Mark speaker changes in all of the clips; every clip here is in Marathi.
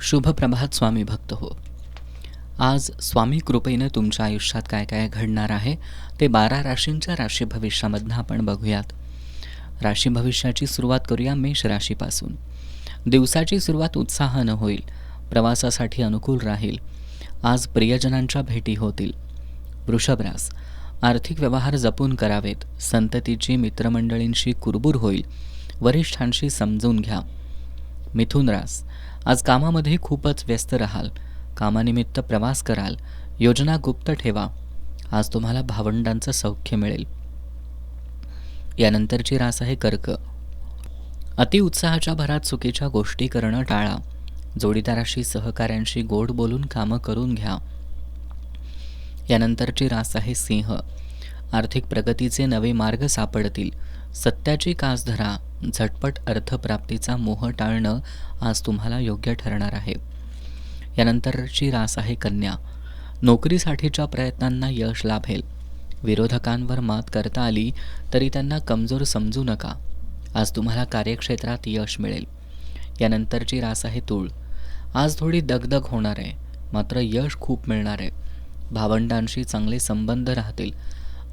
Speaker 1: शुभ प्रभात स्वामी भक्त हो. आज स्वामी कृपेनं तुमच्या आयुष्यात काय काय घडणार आहे ते बारा राशींच्या राशी भविष्यामधनं आपण बघूयात. राशी भविष्याची सुरुवात करूया मेष राशीपासून. दिवसाची सुरुवात उत्साहानं होईल प्रवासासाठी अनुकूल राहील आज प्रियजनांच्या भेटी होतील. वृषभरास आर्थिक व्यवहार जपून करावेत संततीची मित्रमंडळींशी कुरबूर होईल वरिष्ठांशी समजून घ्या. मिथुन रास आज कामामध्ये खूपच व्यस्त राहाल. कामानिमित्त प्रवास कराल. योजना गुप्त ठेवा. आज तुम्हाला भावंडांचं सौख्य मिळेल. यानंतरची रास आहे कर्क. अतिउत्साहाच्या भरात चुकीच्या गोष्टी करणं टाळा. जोडीदाराशी सहकाऱ्यांशी गोड बोलून कामं करून घ्या. यानंतरची रास आहे सिंह. आर्थिक प्रगतीचे नवे मार्ग सापडतील. सत्याची कास धरा. झटपट अर्थप्राप्तीचा मोह टाळणं आज तुम्हाला योग्य ठरणार आहे. यानंतरची रास आहे कन्या. नोकरीसाठीच्या प्रयत्नांना यश लाभेल. विरोधकांवर मात करता आली तरी त्यांना कमजोर समजू नका. आज तुम्हाला कार्यक्षेत्रात यश मिळेल. यानंतरची रास आहे तूळ. आज थोडी दगदग होणार आहे. मात्र यश खूप मिळणार आहे. भावंडांशी चांगले संबंध राहतील.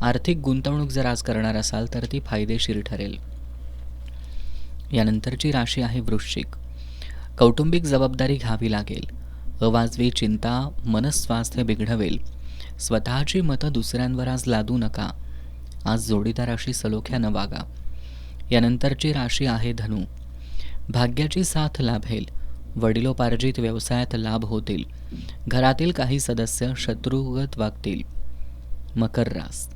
Speaker 1: आर्थिक गुंतवणूक जर आज करणार असाल तर ती फायदेशीर ठरेल. यानंतरची राशी आहे वृश्चिक. कौटुंबिक जबाबदारी घ्यावी लागेल. अवाजवी चिंता मनस्वास्थ्य बिघडवेल. स्वतःची मतं दुसऱ्यांवर आज लादू नका. आज जोडीदाराशी सलोख्यानं वागा. यानंतरची राशी आहे धनु. भाग्याची साथ लाभेल. वडिलोपार्जित व्यवसायात लाभ होतील. घरातील काही सदस्य शत्रुगत वागतील. मकर रास.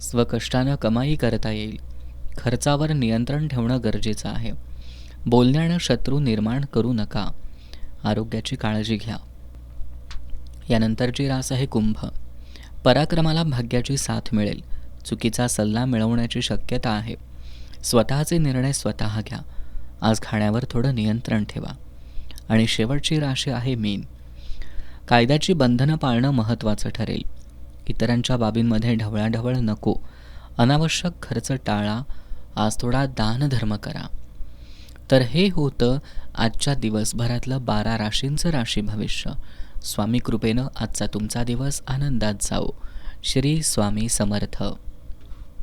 Speaker 1: स्वकष्टानं कमाई करता येईल. खर्चावर नियंत्रण ठेवणं गरजेचं आहे. बोलण्यानं शत्रू निर्माण करू नका. आरोग्याची काळजी घ्या. यानंतरची रास आहे कुंभ. पराक्रमाला भाग्याची साथ मिळेल. चुकीचा सल्ला मिळवण्याची शक्यता आहे. स्वतःचे निर्णय स्वतः घ्या. आज खाण्यावर थोडं नियंत्रण ठेवा. आणि शेवटची राशी आहे मीन. कायद्याची बंधनं पाळणं महत्त्वाचं ठरेल. इतरांच्या बाबींमध्ये ढवळाढवळ नको. अनावश्यक खर्च टाळा आज थोडा दानधर्म करा. तर हे होतं आजच्या दिवसभरातलं बारा राशींचं राशी भविष्य. स्वामी कृपेनं आजचा तुमचा दिवस आनंदात जाओ श्री स्वामी समर्थ.